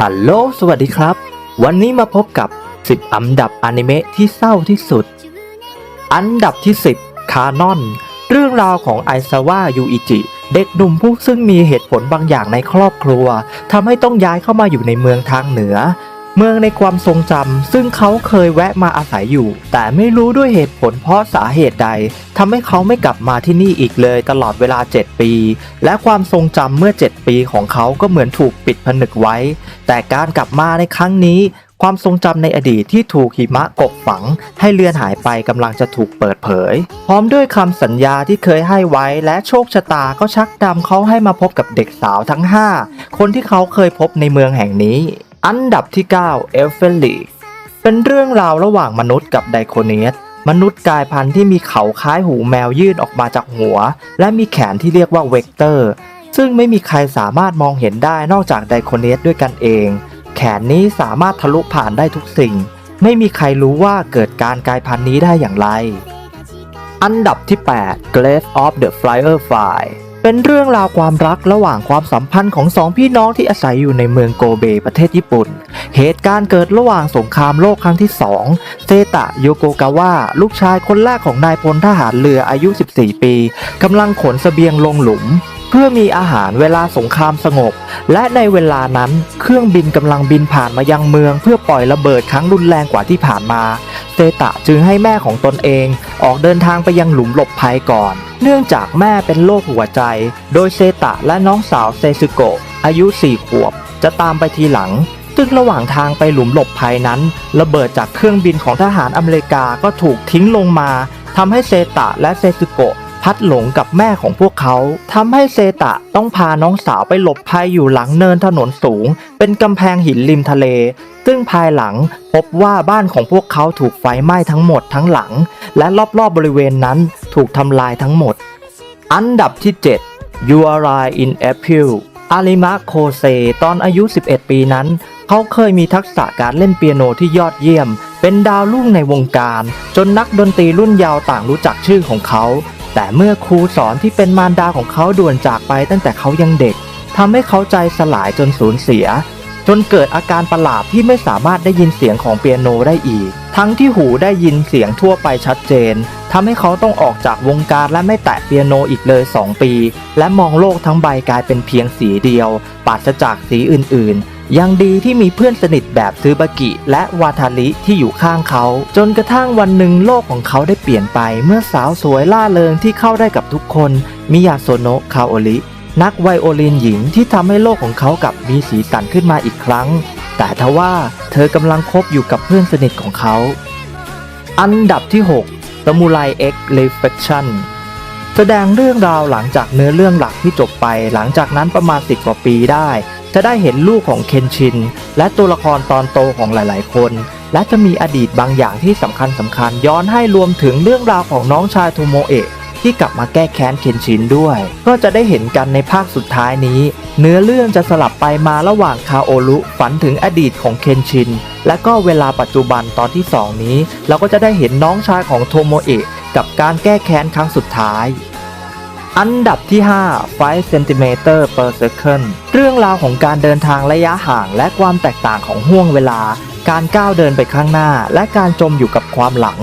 ฮัลโหล สวัสดีครับ วันนี้มาพบกับ 10 อันดับอนิเมะที่เศร้าที่สุด อันดับที่ 10 คานอน เรื่องราวของไอซาวะยูอิจิ เด็กหนุ่มผู้ซึ่งมีเหตุผลบางอย่างในครอบครัวทำให้ต้องย้ายเข้ามาอยู่ในเมืองทางเหนือ เมืองในความทรงจำซึ่งเขาเคยแวะมาอาศัยอยู่ แต่ไม่รู้ด้วยเหตุผลเพราะสาเหตุใดทำให้เขาไม่กลับมาที่นี่อีกเลยตลอดเวลา 7 ปี และความทรงจำเมื่อ 7 ปีของเขาก็เหมือนถูกปิดผนึกไว้ แต่การกลับมาในครั้งนี้ ความทรงจำในอดีตที่ถูกหิมะกบฝัง ให้เลือนหายไปกำลังจะถูกเปิดเผย พร้อมด้วยคำสัญญาที่เคยให้ไว้ และโชคชะตาก็ชักนำเขาให้มาพบกับเด็กสาวทั้ง 5 คนที่เขาเคยพบในเมืองแห่งนี้ อันดับที่ 9 เอลเฟลลีเป็นเรื่องราวระหว่างมนุษย์กับไดโคเนสมนุษย์กายพันธุ์ที่มีเขาคล้ายหูแมวยื่นออกมาจากหัว และมีแขนที่เรียกว่าเวกเตอร์ ซึ่งไม่มีใครสามารถมองเห็นได้นอกจากไดโคเนสด้วยกันเอง แขนนี้สามารถทะลุผ่านได้ทุกสิ่ง ไม่มีใครรู้ว่าเกิดการกลายพันธุ์นี้ได้อย่างไร อันดับที่ 8 Grave of the Flyer Fly เป็นเรื่องราวความรักระหว่างความสัมพันธ์ของสองพี่น้องที่อาศัยอยู่ในเมืองโกเบประเทศญี่ปุ่น เหตุการณ์เกิดระหว่างสงครามโลกครั้งที่2เซตะโยโกกาวะลูกชายคนแรกของนายพลทหารเรืออายุ 14 ปีกำลังขนเสบียงลงหลุม เพื่อมีอาหารเวลาสงครามสงบ และในเวลานั้นเครื่องบินกำลังบินผ่านมายังเมือง เพื่อปล่อยระเบิดครั้งรุนแรงกว่าที่ผ่านมาเซตะจึงให้แม่ของตนเอง ออกเดินทางไปยังหลุมหลบภัยก่อน เนื่องจากแม่เป็นโรคหัวใจ โดยเซตะและน้องสาวเซซึโกะอายุ 4 ขวบ จะตามไปทีหลังซึ่งระหว่างทางไปหลุมหลบภัยนั้น ระเบิดจากเครื่องบินของทหารอเมริกาก็ถูกทิ้งลงมาทำให้เซตะและเซซึโกะ พัดหลงกับแม่ของพวกเขาทำให้เซตะต้องพาน้องสาวไปหลบภัยอยู่หลังเนินถนนสูง เป็นกำแพงหินริมทะเล ซึ่งภายหลังพบว่าบ้านของพวกเขาถูกไฟไหม้ทั้งหมดทั้งหลัง และรอบๆบบริเวณนั้นถูกทำลายทั้งหมด อันดับที่ 7 You Are Right in April อาริมะโคเซตอนอายุ 11 ปีนั้น เขาเคยมีทักษะการเล่นเปียโนที่ยอดเยี่ยม เป็นดาวรุ่งในวงการ จนนักดนตรีรุ่นยาวต่างรู้จักชื่อของเขา แต่เมื่อครูสอนที่เป็นมารดาของเขาด่วนจากไปตั้งแต่เขายังเด็กทำให้เขาใจสลายจนสูญเสีย จนเกิดอาการประหลาดที่ไม่สามารถได้ยินเสียงของเปียโนได้อีก ทั้งที่หูได้ยินเสียงทั่วไปชัดเจนทำให้เขาต้องออกจากวงการและไม่แตะเปียโนอีกเลย 2 ปี และมองโลกทั้งใบกลายเป็นเพียงสีเดียวปราศจากสีอื่นๆ ยังดีที่มีเพื่อนสนิทแบบซือบากิและวาทาริที่อยู่ข้างเขา จนกระทั่งวันหนึ่งโลกของเขาได้เปลี่ยนไป เมื่อสาวสวยล่าเริงที่เข้าได้กับทุกคนมิยาโซโนะคาโอรินักไวโอลินหญิงที่ทำให้โลกของเขากับมีสีสันขึ้นมาอีกครั้ง แต่ทว่าเธอกำลังคบอยู่กับเพื่อนสนิทของเขา อันดับที่ 6 s a m u r a i X Reflection แสดงเรื่องราวหลังจากเนื้อเรื่องหลักที่จบไป หลังจากนั้นประมาณ 10 กว่าปีได้ จะได้เห็นลูกของเคนชิน และตัวละครตอนโตของหลาย ๆ คน และจะมีอดีตบางอย่างที่สำคัญสำคัญย้อนให้รวมถึงเรื่องราวของน้องชายโทโมเอะที่กลับมาแก้แค้นเคนชินด้วย ก็จะได้เห็นกันในภาคสุดท้ายนี้ เนื้อเรื่องจะสลับไปมาระหว่างคาโอรุฝันถึงอดีตของเคนชิน และก็เวลาปัจจุบันตอนที่ 2 นี้ เราก็จะได้เห็นน้องชายของโทโมเอะกับการแก้แค้นครั้งสุดท้าย อันดับที่ 5 5 cm per second เรื่องราวของการเดินทางระยะห่างและความแตกต่างของห่วงเวลา การก้าวเดินไปข้างหน้า และการจมอยู่กับความหลัง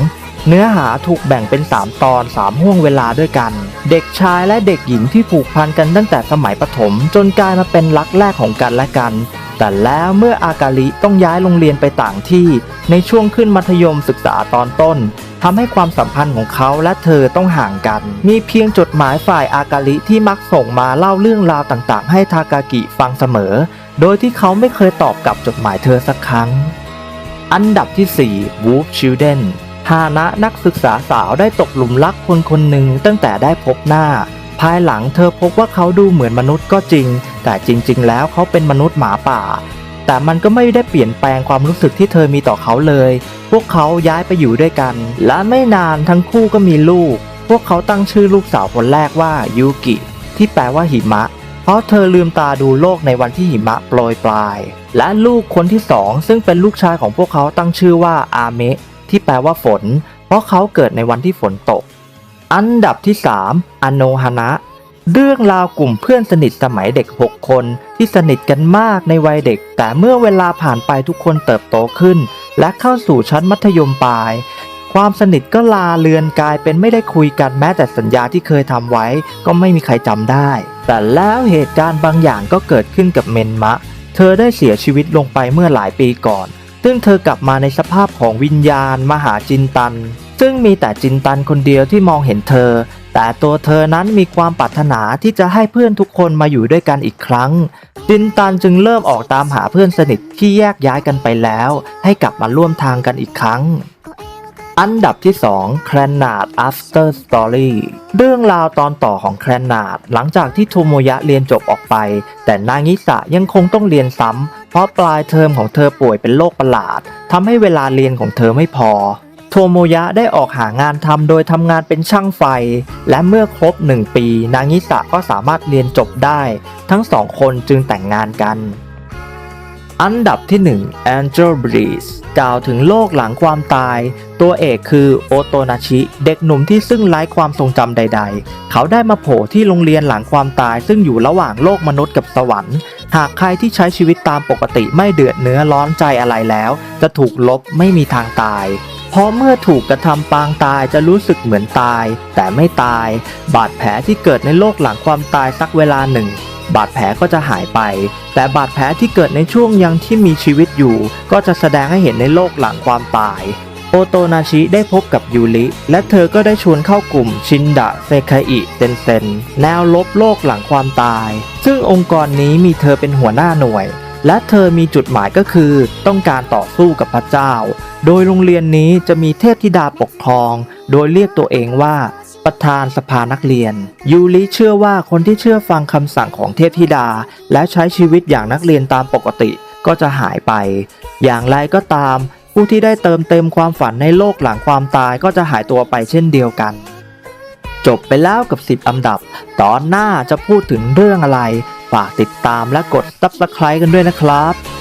เนื้อหาถูกแบ่งเป็น 3 ตอน 3 ห่วงเวลาด้วยกัน เด็กชายและเด็กหญิงที่ผูกพันกันตั้งแต่สมัยประถม จนกลายมาเป็นรักแรกของกันและกัน แต่แล้วเมื่ออากาลิต้องย้ายโรงเรียนไปต่างที่ในช่วงขึ้นมัธยมศึกษาตอนต้นทำให้ความสัมพันธ์ของเขาและเธอต้องห่างกัน มีเพียงจดหมายฝ่ายอากาลิที่มักส่งมาเล่าเรื่องราวต่างๆ ให้ทากากิฟังเสมอ โดยที่เขาไม่เคยตอบกลับจดหมายเธอสักครั้ง อันดับที่ 4 Wolf Children ฮานะนักศึกษาสาวได้ตกหลุมรักคนคนหนึ่งตั้งแต่ได้พบหน้า ภายหลังเธอพบว่าเขาดูเหมือนมนุษย์ก็จริง แต่จริง ๆ แล้วเขาเป็นมนุษย์หมาป่า แต่มันก็ไม่ได้เปลี่ยนแปลงความรู้สึกที่เธอมีต่อเขาเลย พวกเขาย้ายไปอยู่ด้วยกัน และไม่นานทั้งคู่ก็มีลูก พวกเขาตั้งชื่อลูกสาวคนแรกว่ายูกิ ที่แปลว่าหิมะ เพราะเธอลืมตาดูโลกในวันที่หิมะโปรยปลาย และลูกคนที่สองซึ่งเป็นลูกชายของพวกเขาตั้งชื่อว่าอาเมะที่แปลว่าฝน เพราะเขาเกิดในวันที่ฝนตก อันดับที่ 3 อโนฮนะ เรื่องราวกลุ่มเพื่อนสนิทสมัยเด็ก 6 คนที่สนิทกันมากในวัยเด็ก แต่เมื่อเวลาผ่านไปทุกคนเติบโตขึ้น และเข้าสู่ชั้นมัธยมปลาย ความสนิทก็ลาเลือนกลายเป็นไม่ได้คุยกันแม้แต่สัญญาที่เคยทำไว้ก็ไม่มีใครจำได้ แต่แล้วเหตุการณ์บางอย่างก็เกิดขึ้นกับเมนมะ เธอได้เสียชีวิตลงไปเมื่อหลายปีก่อน ซึ่งเธอกลับมาในสภาพของวิญญาณ มหาจินตัน ซึ่งมีแต่จินตันคนเดียวที่มองเห็นเธอ แต่ตัวเธอนั้นมีความปรารถนาที่จะให้เพื่อนทุกคนมาอยู่ด้วยกันอีกครั้ง จินตันจึงเริ่มออกตามหาเพื่อนสนิทที่แยกย้ายกันไปแล้ว ให้กลับมาร่วมทางกันอีกครั้งอันดับที่ 2 c l a n a d After Story เรื่องราวตอนต่อของ c l a n a d หลังจากที่โทโมยะเรียนจบออกไป แต่นางิสะยังคงต้องเรียนซ้ำ เพราะปลายเทอมของเธอป่วยเป็นโรคประหลาดทำให้เวลาเรียนของเธอไม่พอ โทโมยะได้ออกหางานทำโดยทำงานเป็นช่างไฟ และเมื่อครบหนึ่งปี นางิสะก็สามารถเรียนจบได้ ทั้งสองคนจึงแต่งงานกัน อันดับที่ 1 Angel Breeze กล่าวถึงโลกหลังความตาย ตัวเอกคือโอโตนาชิเด็กหนุ่มที่ซึ่งไร้ความทรงจำใด ๆ เขาได้มาโผล่ที่โรงเรียนหลังความตาย ซึ่งอยู่ระหว่างโลกมนุษย์กับสวรรค์ หากใครที่ใช้ชีวิตตามปกติไม่เดือดเนื้อร้อนใจอะไรแล้ว จะถูกลบไม่มีทางตาย เพราะเมื่อถูกกระทำปางตายจะรู้สึกเหมือนตาย แต่ไม่ตาย บาดแผลที่เกิดในโลกหลังความตายสักเวลาหนึ่ง บาดแผลก็จะหายไป แต่บาดแผลที่เกิดในช่วงยังที่มีชีวิตอยู่ ก็จะแสดงให้เห็นในโลกหลังความตาย โอโตนาชิได้พบกับยูริ และเธอก็ได้ชวนเข้ากลุ่มชินดะเซคาอิเซนเซนแนวลบโลกหลังความตาย ซึ่งองค์กรนี้มีเธอเป็นหัวหน้าหน่วย และเธอมีจุดหมายก็คือต้องการต่อสู้กับพระเจ้า โดยโรงเรียนนี้จะมีเทพธิดาปกครอง โดยเรียกตัวเองว่าประธานสภานักเรียน ยูริเชื่อว่าคนที่เชื่อฟังคำสั่งของเทพธิดา และใช้ชีวิตอย่างนักเรียนตามปกติก็จะหายไป อย่างไรก็ตาม ผู้ที่ได้เติมเต็มความฝันในโลกหลังความตายก็จะหายตัวไปเช่นเดียวกัน จบไปแล้วกับ 10 อันดับ ตอนหน้าจะพูดถึงเรื่องอะไร ฝากติดตามและกด subscribe กันด้วยนะครับ